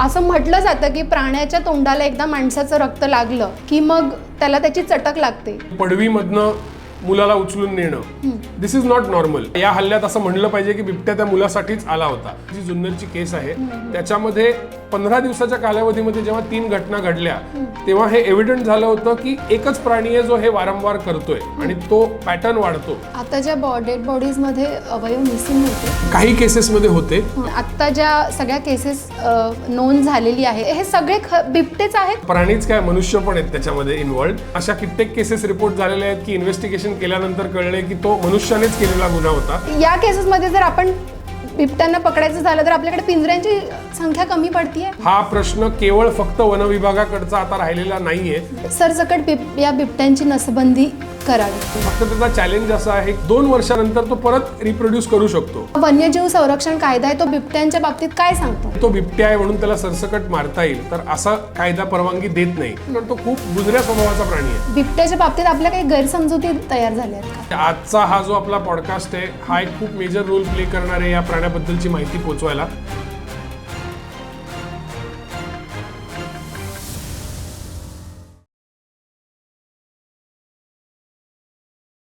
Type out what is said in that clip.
असं म्हटलं जातं की प्राण्याच्या तोंडाला एकदा माणसाचं रक्त लागलं की मग त्याला त्याची चटक लागते. पडवीमधनं मुलाला उचलून नेणं. दिस इज नॉट नॉर्मल या हल्ल्यात असं म्हणलं पाहिजे की बिबट्या त्या मुलासाठीच आला होता. जी जुन्नरची केस आहे त्याच्यामध्ये पंधरा दिवसाच्या कालावधीमध्ये जेव्हा तीन घटना घडल्या तेव्हा हे एव्हिडंट झालं होतं की एकच प्राणी आहे जो हे वारंवार करतोय आणि तो पॅटर्न वाढतो. आता ज्या डेड बॉडीजमध्ये अवयव मिसिंग होते. काही केसेसमध्ये होते. आत्ता ज्या सगळ्या केसेस नोंद झालेली आहे हे सगळे बिबटेच आहेत? प्राणीच काय मनुष्य पण आहेत त्याच्यामध्ये इन्व्हॉल्ड अशा कित्येक केसेस रिपोर्ट झालेले आहेत की इन्व्हेस्टिगेशन केल्यानंतर कळले की तो मनुष्यानेच केलेला गुन्हा होता. या केसेसमध्ये जर आपण बिबट्यांना पकडायचं झालं तर आपल्याकडे पिंजऱ्यांची संख्या कमी पडतीये? हा प्रश्न केवळ फक्त वन विभागाकडचा आता राहिलेला नाहीये. सरसकट बिब या बिबट्यांची नसबंदी करावी. फक्त त्याचा चॅलेंज असा आहे दोन वर्षानंतर तो परत रिप्रोड्यूस करू शकतो. वन्यजीव संरक्षण कायदा आहे तो बिबट्यांच्या बाबतीत काय सांगतो? तो बिबट्या आहे म्हणून त्याला सरसकट मारता येईल तर असा कायदा परवानगी देत नाही. कारण तो खूप गुजऱ्या स्वभावाचा प्राणी आहे. बिबट्याच्या बाबतीत आपल्या काही गैरसमजुती तयार झाल्या आहेत का? आजचा हा जो आपला पॉडकास्ट आहे हा एक खूप मेजर रोल प्ले करणार आहे या प्राण्याबद्दलची माहिती पोचवायला